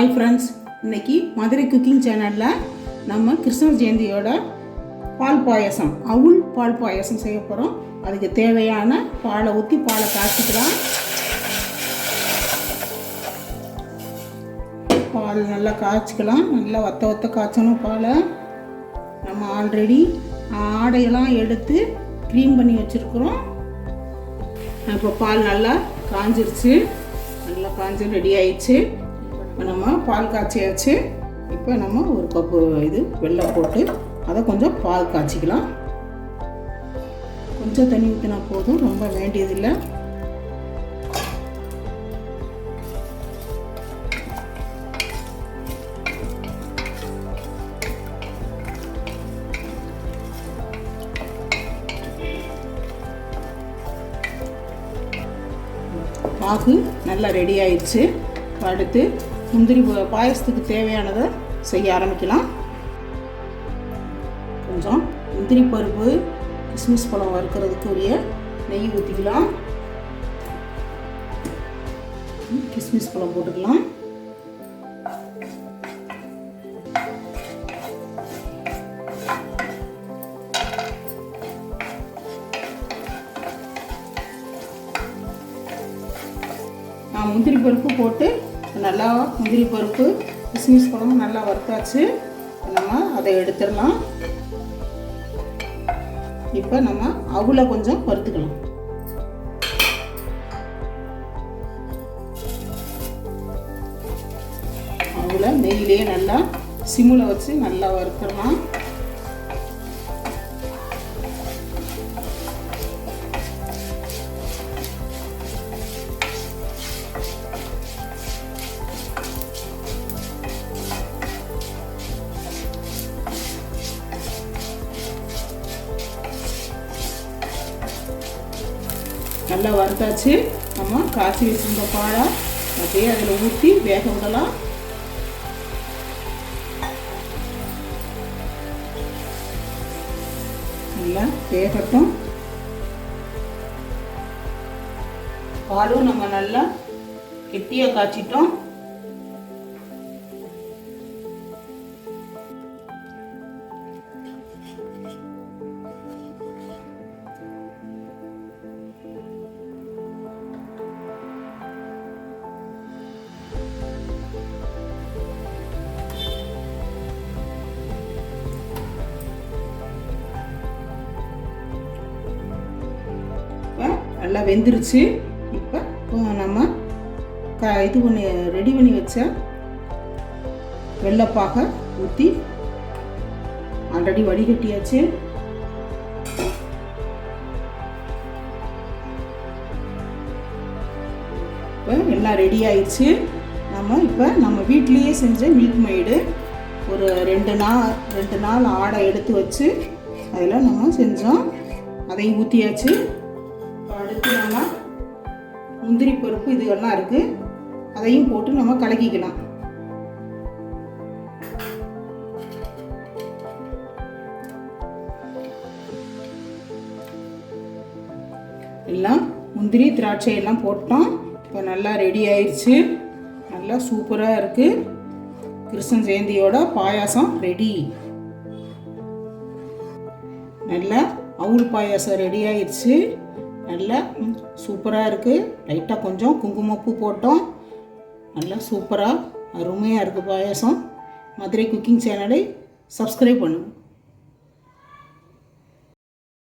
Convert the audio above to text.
Hi friends இன்னைக்கு Madurai cooking சேனலில் நம்ம கிருஷ்ண ஜெயந்தியோட பால் பாயாசம் அவுள் பால் பாயாசம் செய்ய போகிறோம் அதுக்கு தேவையான பாலை ஊற்றி பாலை காய்ச்சிக்கலாம். பால் நல்லா காய்ச்சிக்கலாம். நல்லா வத்த வத்த காய்ச்சணும் பாலை. நம்ம ஆல்ரெடி ஆடையெல்லாம் எடுத்து க்ளீன் பண்ணி வச்சுருக்குறோம். இப்போ பால் நல்லா காஞ்சிருச்சு. நல்லா காஞ்சி ரெடி ஆயிடுச்சு. இப்போ நம்ம பால் காய்ச்சியாச்சு. இப்போ நம்ம ஒரு கப்பு இது வெள்ளம் போட்டு அதை கொஞ்சம் பால் காய்ச்சிக்கலாம். கொஞ்சம் தண்ணி ஊற்றினா போதும் ரொம்ப வேண்டியதில்லை. பாகு நல்லா ரெடி ஆயிடுச்சு. அடுத்து முந்திரி பாயசத்துக்கு தேவையானதை செய்ய ஆரம்பிக்கலாம். கொஞ்சம் முந்திரி பருப்பு கிஸ்மிஸ் பழம் வறுக்கிறதுக்கு உரிய நெய் ஊற்றிக்கலாம் கிஸ்மிஸ் பழம் போட்டுக்கலாம். நான் முந்திரி பருப்பு போட்டு நல்லா முந்திரி பருப்பு கிஸ்மிஸ் குழம்பு நல்லா வறுத்தாச்சு. நம்ம அதை எடுத்துடலாம். இப்போ நம்ம அவுல கொஞ்சம் வறுத்துக்கலாம். அவுல நெய்யிலே நல்லா சிம்மில் வச்சு நல்லா வறுத்துடலாம். நல்லா வறுத்தாச்சு. நம்ம காய்ச்சி வச்சிருந்த பாலை அப்படியே அதில் ஊற்றி வேக விடலாம். நல்லா வேகட்டும். பாலும் நம்ம நல்லா கெட்டியாக காய்ச்சிட்டோம். நல்லா வெந்துருச்சு. இப்போ நம்ம க இது பண்ணி ரெடி பண்ணி வச்ச வெள்ளைப்பாக ஊற்றி ஆல்ரெடி வடிகட்டியாச்சு. இப்போ எல்லாம் ரெடி ஆயிடுச்சு. நம்ம இப்போ நம்ம வீட்லேயே செஞ்ச மில்க் மெய்டு ஒரு ரெண்டு நாள் ரெண்டு நாள் ஆடை எடுத்து வச்சு அதில் நம்ம செஞ்சோம். அதையும் ஊற்றியாச்சு அடுத்து நம்ம முந்திரி பருப்பு இதுகள்லாம் இருக்குது அதையும் போட்டு நம்ம கலக்கிக்கலாம். எல்லாம் முந்திரி திராட்சை எல்லாம் போட்டோம். இப்போ நல்லா ரெடி ஆயிடுச்சு நல்லா சூப்பராக இருக்குது கிருஷ்ண ஜெயந்தியோட பாயாசம் ரெடி நல்லா அவுள் பாயாசம் ரெடி ஆயிடுச்சு நல்லா சூப்பராக இருக்குது லைட்டாக கொஞ்சம் குங்குமப்பூ போட்டோம். நல்லா சூப்பராக அருமையாக இருக்குது பாயாசம். மதுரை குக்கிங் சேனலை சப்ஸ்கிரைப் பண்ணுங்கள்